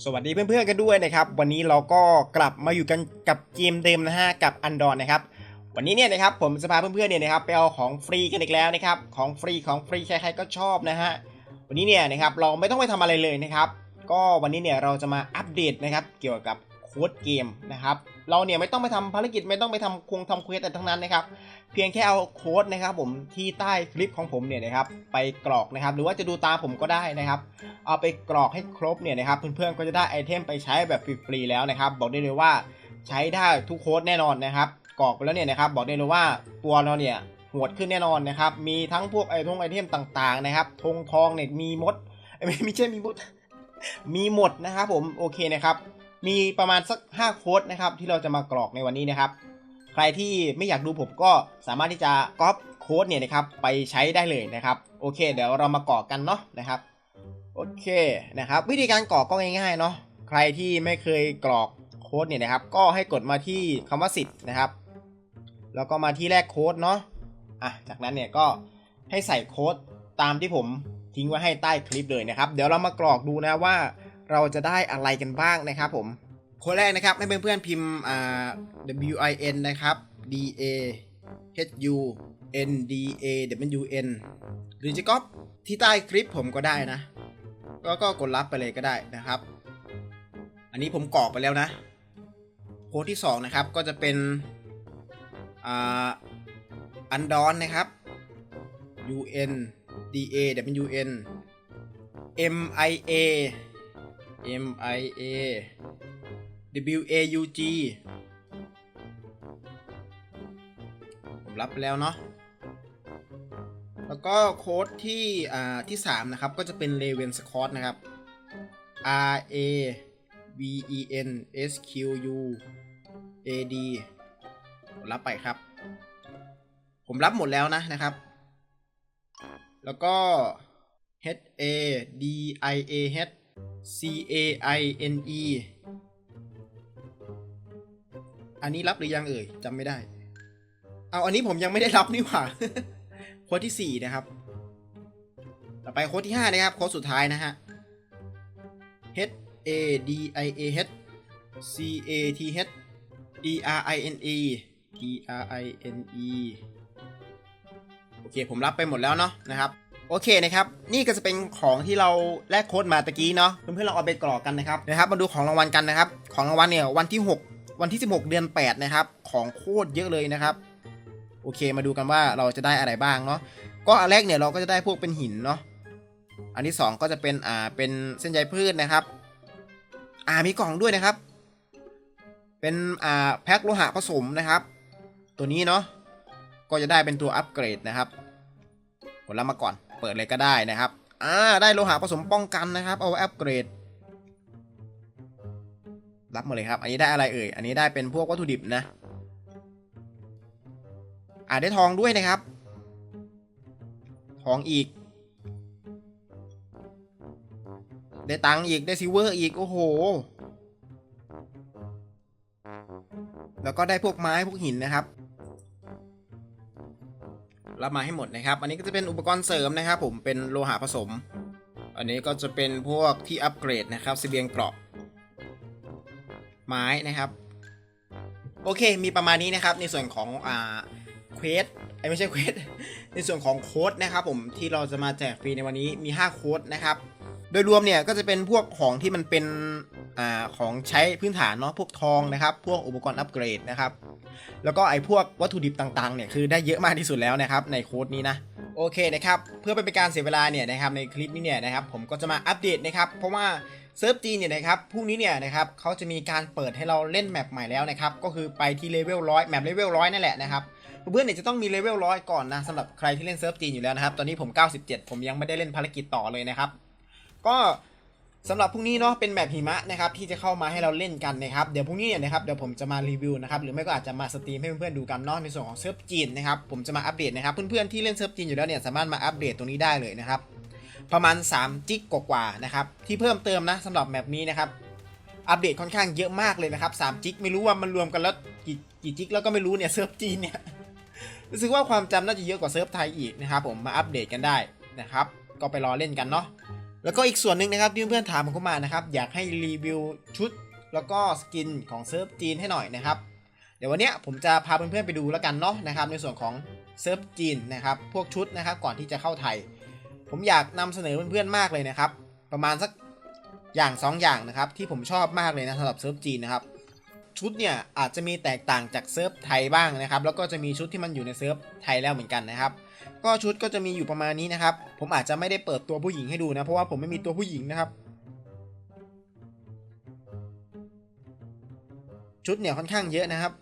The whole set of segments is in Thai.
สวัสดีเพื่อนๆกันด้วยนะครับ วันนี้เราก็กลับมาอยู่กันกับเกมเดิมนะฮะกับอันดอนนะครับ วันนี้เนี่ยนะครับผมจะพาเพื่อนๆเนี่ยนะครับไปเอาของฟรีกันอีกแล้วนะครับ ของฟรีของฟรีใครๆก็ชอบนะฮะวันนี้เนี่ยนะครับเราไม่ต้องไปทำอะไรเลยนะครับ ก็วันนี้เนี่ยเราจะมาอัปเดตนะครับ เกี่ยวกับ ค้ดเกมนะครับ เราเนี่ยไม่ต้องไปทำภารกิจไม่ต้องไปทำคงทำเควสอะไรทั้งนั้นนะครับ เพียงแค่เอาโค้ดนะครับ ผมที่ใต้คลิปของผมเนี่ยนะครับ ไปกรอกนะครับ หรือว่าจะดูตามผมก็ได้นะครับ เอาไปกรอกให้ครบเนี่ยนะครับ เพื่อนๆก็จะได้ไอเทมไปใช้แบบฟรีๆแล้วนะครับ บอกได้เลยว่าใช้ได้ทุกโค้ดแน่นอนนะครับกรอกไปแล้วเนี่ยนะครับ บอกได้เลยว่าตัวเราเนี่ยหดขึ้นแน่นอนนะครับ มีทั้งพวกไอทงไอเทมต่างๆนะครับธงทองเนี่ยมีมดไม่ใช่มีมดมีหมดนะครับผมโอเคนะครับ มีประมาณสัก 5 โค้ดนะครับที่เราจะมากรอกในวันนี้นะครับ ใครที่ไม่อยากดูผมก็สามารถที่จะก๊อปโค้ดเนี่ยนะครับไปใช้ได้เลยนะครับ โอเค เดี๋ยวเรามากรอกกันเนาะนะครับ โอเคนะครับ วิธีการกรอกก็ง่ายๆเนาะใครที่ไม่เคยกรอกโค้ดเนี่ยนะครับ ก็ให้กดมาที่คำว่าสิทธิ์นะครับ แล้วก็มาที่แรกโค้ดเนาะอะจากนั้นเนี่ยก็ให้ใส่โค้ดตามที่ผมทิ้งไว้ให้ใต้คลิปเลยนะครับ เดี๋ยวเรามากรอกดูนะว่า เราจะได้อะไรกันบ้างนะครับผมโค้ดแรกนะครับให้เพื่อนๆพิมพ์ W I N นะครับ D A H U N D A W N หรือจะก๊อปที่ใต้คลิปผมก็ได้นะ ก็ก็กดรับไปเลยก็ได้นะครับ อันนี้ผมกรอกไปแล้วนะ โค้ดที่ 2 นะครับก็จะเป็นอันดอนนะครับ U N D A W N M I A M I A W A U G ผมรับไปแล้วเนาะ แล้วก็โค้ดที่อ่าที่ 3 นะครับ ก็จะเป็น r a v e n Scott นะครับ R A V E N S Q U A D ผมรับไปครับ ผมรับหมดแล้วนะนะครับ แล้วก็ H A D I A H C A I N E อันนี้รับหรือยังเอ่ยจำไม่ได้ เอาอันนี้ผมยังไม่ได้รับนี่หว่าโค้ดที่ 4 นะครับ ต่อไปโค้ดที่ 5 นะครับโค้ดสุดท้ายนะฮะ H A D I A H C A T H E R I N E E R I N E โอเค ผมรับไปหมดแล้วเนาะนะครับ โอเคนะครับ นี่ก็จะเป็นของที่เราแลกโค้ดมาตะกี้เนาะเพื่อนๆเราเอาไปกรอกกันนะครับนะครับ มาดูของรางวัลกันนะครับ ของรางวัลเนี่ยวันที่ 6 วันที่ 16 เดือน 8 นะครับ ของโคตรเยอะเลยนะครับโอเคมาดูกันว่าเราจะได้อะไรบ้างเนาะก็อันแรกเนี่ยเราก็จะได้พวกเป็นหินเนาะอันที่ 2 ก็จะเป็นอ่าเป็นเส้นใยพืชนะครับ อ่ามีกล่องด้วยนะครับ เป็นอ่าแพ็คโลหะผสมนะครับ ตัวนี้เนาะก็จะได้เป็นตัวอัปเกรดนะครับกดรับมาก่อน เปิดเลยก็ได้นะครับ อ่า ได้โลหะผสมป้องกันนะครับ เอาอัปเกรด รับมาเลยครับ อันนี้ได้อะไรเอ่ย อันนี้ได้เป็นพวกวัตถุดิบนะ อ่าได้ทองด้วยนะครับ ทองอีก ได้ตังค์อีก ได้ซิเวอร์อีก โอ้โห แล้วก็ได้พวกไม้พวกหินนะครับ รับมาให้หมดนะครับ อันนี้ก็จะเป็นอุปกรณ์เสริมนะครับ ผมเป็นโลหะผสม อันนี้ก็จะเป็นพวกที่อัปเกรดนะครับเสบียงเกราะ ไม้นะครับ โอเค มีประมาณนี้นะครับ ในส่วนของอ่าเควสไอ้ไม่ใช่เควสในส่วนของโค้ดนะครับผมที่เราจะมาแจกฟรีในวันนี้มี 5 โค้ดนะครับ โดยรวมเนี่ยก็จะเป็นพวกของที่มันเป็น อ่าของใช้พื้นฐานเนาะพวกทองนะครับ พวกอุปกรณ์อัปเกรดนะครับ แล้วก็ไอ้พวกวัตถุดิบต่างๆเนี่ยคือได้เยอะมากที่สุดแล้วนะครับในโค้ดนี้นะโอเคนะครับเพื่อไม่เป็นการเสียเวลาเนี่ยนะครับในคลิปนี้เนี่ยนะครับผมก็จะมาอัปเดตนะครับเพราะว่าเซิร์ฟจีนเนี่ยนะครับพรุ่งนี้เนี่ยนะครับเขาจะมีการเปิดให้เราเล่นแมปใหม่แล้วนะครับก็คือไปที่เลเวลร้อยแมปเลเวลร้อยนั่นแหละนะครับเพื่อนๆเนี่ยจะต้องมีเลเวลร้อยก่อนนะสำหรับใครที่เล่นเซิร์ฟจีนอยู่แล้วนะครับตอนนี้ผม 97 ผมยังไม่ได้เล่นภารกิจต่อเลยนะครับก็ สำหรับพรุ่งนี้เนาะเป็นแบบหิมะนะครับที่จะเข้ามาให้เราเล่นกันนะครับเดี๋ยวพรุ่งนี้เนี่ยนะครับเดี๋ยวผมจะมารีวิวนะครับหรือไม่ก็อาจจะมาสตรีมให้เพื่อนๆดูกันเนาะในส่วนของเซิร์ฟจีนนะครับผมจะมาอัปเดตนะครับเพื่อนๆที่เล่นเซิร์ฟจีนอยู่แล้วเนี่ยสามารถมาอัปเดตตรงนี้ได้เลยนะครับประมาณ 3 จิกกว่าๆนะครับที่เพิ่มเติมนะสำหรับแมปนี้นะครับอัปเดตค่อนข้างเยอะมากเลยนะครับ3จิกไม่รู้ว่ามันรวมกันแล้วกี่กี่จิกแล้วก็ไม่รู้เนี่ยเซิร์ฟจีนเนี่ยรู้สึกว่าความจำน่าจะเยอะกว่าเซิร์ฟไทยอีกนะครับผมมาอัปเดตกันได้นะครับก็ไปรอเล่นกันเนาะ แล้วก็อีกส่วนหนึ่งนะครับที่เพื่อนๆถามผมเข้ามานะครับอยากให้รีวิวชุดแล้วก็สกินของเซิร์ฟจีนให้หน่อยนะครับเดี๋ยววันนี้ผมจะพาเพื่อนๆไปดูแล้วกันเนาะนะครับในส่วนของเซิร์ฟจีนนะครับพวกชุดนะครับก่อนที่จะเข้าไทย ผมอยากนำเสนอเพื่อนๆมากเลยนะครับประมาณสักอย่างสองอย่างนะครับที่ผมชอบมากเลยนะสำหรับเซิร์ฟจีนนะครับชุดเนี่ยอาจจะมีแตกต่างจากเซิร์ฟไทยบ้างนะครับแล้วก็จะมีชุดที่มันอยู่ในเซิร์ฟไทยแล้วเหมือนกันนะครับ ก็ชุดก็จะมีอยู่ประมาณนี้นะครับ ผมอาจจะไม่ได้เปิดตัวผู้หญิงให้ดูนะ เพราะว่าผมไม่มีตัวผู้หญิงนะครับ ชุดเนี่ยค่อนข้างเยอะนะครับ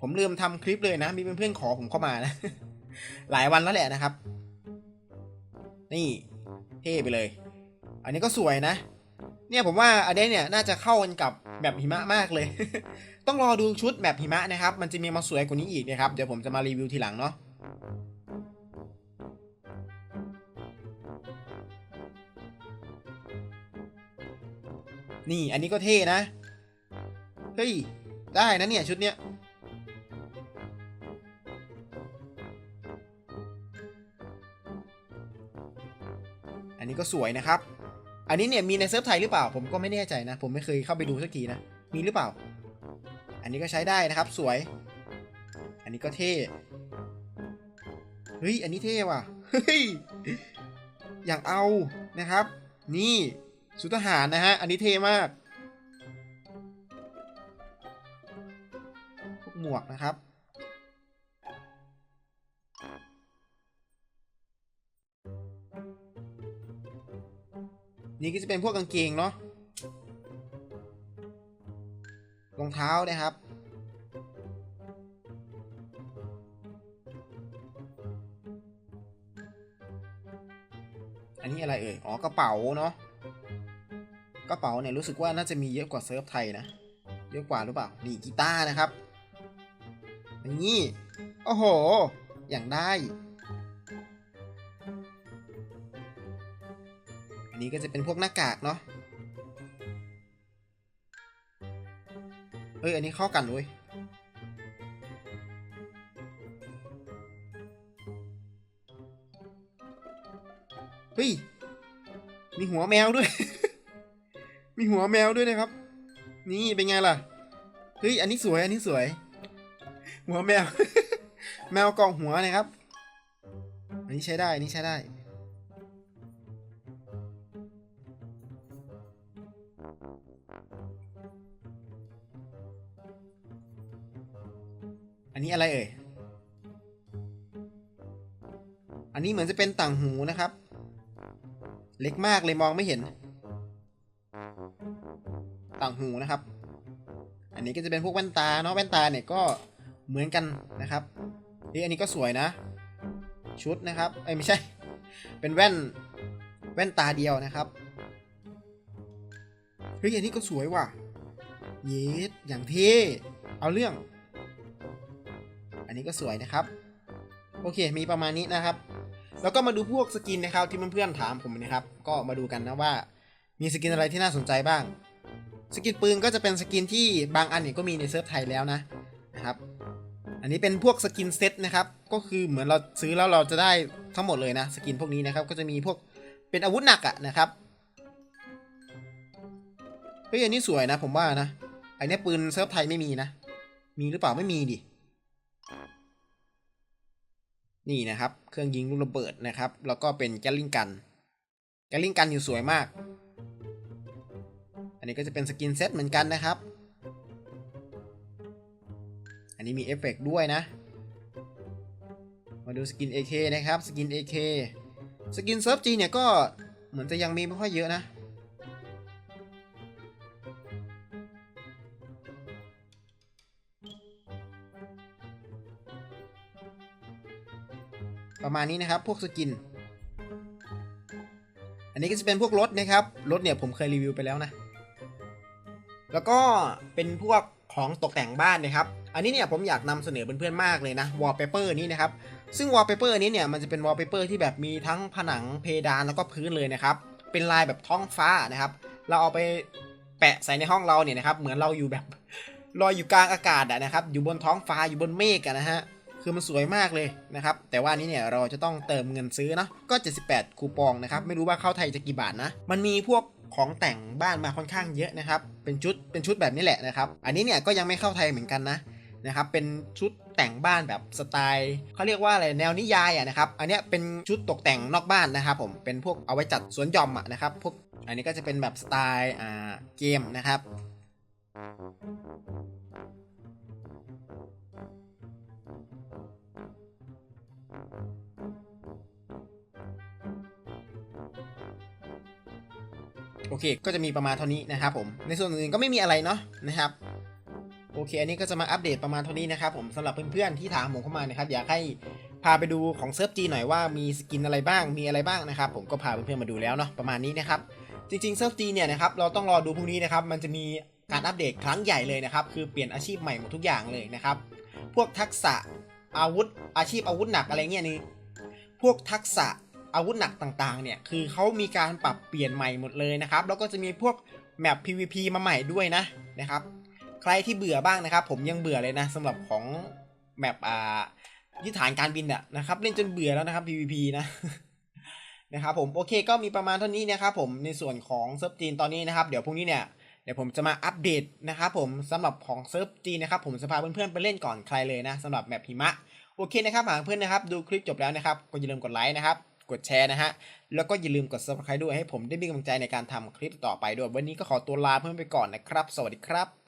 ผมลืมทำคลิปเลยนะ มีเพื่อนๆขอผมเข้ามานะ หลายวันแล้วแหละนะครับ นี่เท่ไปเลย อันนี้ก็สวยนะ เนี่ยผมว่าอันนี้เนี่ยน่าจะเข้ากันกับ แบบหิมะมากเลย ต้องรอดูชุดแบบหิมะนะครับ มันจะมีมาสวยกว่านี้อีกนะครับ เดี๋ยวผมจะมารีวิวทีหลังเนาะนี่อันนี้ก็เท่นะ เฮ้ย ได้นะเนี่ย ชุดเนี้ย อันนี้ก็สวยนะครับ อันนี้เนี่ยมีในเซิร์ฟไทยหรือเปล่า ผมก็ไม่แน่ใจนะ ผมไม่เคยเข้าไปดูสักทีนะ มีหรือเปล่า อันนี้ก็ใช้ได้นะครับ สวย อันนี้ก็เท่ เฮ้ย อันนี้เท่ว่ะ เฮ้ย อย่างเอานะครับ นี่ชุดทหารนะฮะ อันนี้เท่มาก พวกหมวกนะครับ นี่ก็จะเป็นพวกกางเกงเนาะรองเท้านะครับ อันนี้อะไรเอ่ย อ๋อกระเป๋าเนาะ กระเป๋าเนี่ยรู้สึกว่าน่าจะมีเยอะกว่าเซิร์ฟไทยนะ เยอะกว่าหรือเปล่า นี่กีตาร์นะครับ นี่ โอ้โห อย่างได้ อันนี้ก็จะเป็นพวกหน้ากากเนาะเอ้ยอันนี้เข้ากันเว้ยเฮ้ยมีหัวแมวด้วย มีหัวแมวด้วยนะครับ นี่เป็นไงล่ะ เฮ้ย อันนี้สวย อันนี้สวย หัวแมว แมวกองหัวนะครับ อันนี้ใช้ได้ อันนี้ใช้ได้ นนี้อะไรเอ่ย อันนี้เหมือนจะเป็นต่างหูนะครับ เล็กมากเลยมองไม่เห็น ต่างหูนะครับ อันนี้ก็จะเป็นพวกแว่นตาเนาะแว่นตาเนี่ยก็เหมือนกันนะครับเฮ้ยอันนี้ก็สวยนะ ชุดนะครับเอ้ยไม่ใช่ เป็นแว่นแว่นตาเดียวนะครับเฮ้ยอันนี้ก็สวยว่ะ เยสอย่างเท่ เอาเรื่อง นนี้ก็สวยนะครับ โอเค มีประมาณนี้นะครับ แล้วก็มาดูพวกสกินนะครับที่เพื่อนๆถามผมนะครับ ก็มาดูกันนะว่า มีสกินอะไรที่น่าสนใจบ้าง สกินปืนก็จะเป็นสกินที่บางอันเนี่ยก็มีในเซิร์ฟไทยแล้วนะนะครับ อันนี้เป็นพวกสกินเซ็ตนะครับ ก็คือเหมือนเราซื้อแล้วเราจะได้ทั้งหมดเลยนะสกินพวกนี้นะครับก็จะมีพวกเป็นอาวุธหนักอะนะครับเฮ้ยอันนี้สวยนะผมว่านะไอันนี้ปืนเซิร์ฟไทยไม่มีนะ มีหรือเปล่าไม่มีดิ นี่นะครับ เครื่องยิงลูกระเบิดนะครับ แล้วก็เป็นแกลลิงกัน แกลลิงกันอยู่สวยมาก อันนี้ก็จะเป็นสกินเซ็ตเหมือนกันนะครับ อันนี้มีเอฟเฟกด้วยนะ มาดูสกิน AK นะครับ สกิน AK สกินเซิร์ฟจีเนี่ยก็เหมือนจะยังมีไม่ค่อยเยอะนะ ประมาณนี้นะครับ พวกสกิน อันนี้ก็จะเป็นพวกรถนะครับ รถเนี่ยผมเคยรีวิวไปแล้วนะ แล้วก็เป็นพวกของตกแต่งบ้านนะครับ อันนี้เนี่ยผมอยากนำเสนอเพื่อนๆมากเลยนะวอลเปเปอร์นี้นะครับ ซึ่งวอลเปเปอร์นี้เนี่ยมันจะเป็นวอลเปเปอร์ที่แบบมีทั้งผนังเพดานแล้วก็พื้นเลยนะครับ เป็นลายแบบท้องฟ้านะครับ เราเอาไปแปะใส่ในห้องเราเนี่ยนะครับ เหมือนเราอยู่แบบลอยอยู่กลางอากาศนะครับ อยู่บนท้องฟ้าอยู่บนเมฆนะฮะ คือมันสวยมากเลยนะครับ แต่ว่านี้เนี่ยเราจะต้องเติมเงินซื้อเนาะก็ 78 คูปองนะครับ ไม่รู้ว่าเข้าไทยจะกี่บาทนะ มันมีพวกของแต่งบ้านมาค่อนข้างเยอะนะครับ เป็นชุด เป็นชุดแบบนี้แหละนะครับ อันนี้เนี่ยก็ยังไม่เข้าไทยเหมือนกันนะนะครับเป็นชุดแต่งบ้านแบบสไตล์เขาเรียกว่าอะไรแนวนิยายอะนะครับอันนี้เป็นชุดตกแต่งนอกบ้านนะครับผมเป็นพวกเอาไว้จัดสวนหย่อมอะนะครับพวกอันนี้ก็จะเป็นแบบสไตล์อ่าเกมนะครับ โอเค ก็จะมีประมาณเท่านี้นะครับผม ในส่วนอื่นก็ไม่มีอะไรเนาะนะครับ โอเค อันนี้ก็จะมาอัปเดตประมาณเท่านี้นะครับผมสำหรับเพื่อนๆที่ถามผมเข้ามานะครับ อยากให้พาไปดูของเซิร์ฟจีหน่อยว่ามีสกินอะไรบ้าง มีอะไรบ้างนะครับ ผมก็พาเพื่อนๆมาดูแล้วเนาะประมาณนี้นะครับ จริงๆเซิร์ฟจีเนี่ยนะครับเราต้องรอดูพรุ่งนี้นะครับ มันจะมีการอัปเดตครั้งใหญ่เลยนะครับ คือเปลี่ยนอาชีพใหม่หมดทุกอย่างเลยนะครับ พวกทักษะอาวุธอาชีพอาวุธหนักอะไรเงี้ยนี่พวกทักษะอาวุธหนักต่างๆ เนี่ย คือเขามีการปรับเปลี่ยนใหม่หมดเลยนะครับ แล้วก็จะมีพวกแมป PVP มาใหม่ด้วยนะนะครับ ใครที่เบื่อบ้างนะครับ ผมยังเบื่อเลยนะสำหรับของแมปอ่ายึดฐานการบินอะนะครับ เล่นจนเบื่อแล้วนะครับ PVP นะนะครับผมโอเคก็มีประมาณเท่านี้นะครับผมในส่วนของเซิร์ฟจีนตอนนี้นะครับ เดี๋ยวพรุ่งนี้เนี่ย เดี๋ยวผมจะมาอัปเดตนะครับผมสำหรับของเซิร์ฟจีนนะครับผมจะพาเพื่อนๆไปเล่นก่อนใครเลยนะสำหรับแมปหิมะโอเคนะครับหากเพื่อนนะครับดูคลิปจบแล้วนะครับก็อย่าลืมกดไลค์นะครับกดแชร์นะฮะแล้วก็อย่าลืมกด subscribe ด้วยให้ผมได้มีกำลังใจในการทำคลิปต่อไปด้วยวันนี้ก็ขอตัวลาเพื่อนไปก่อนนะครับ สวัสดีครับ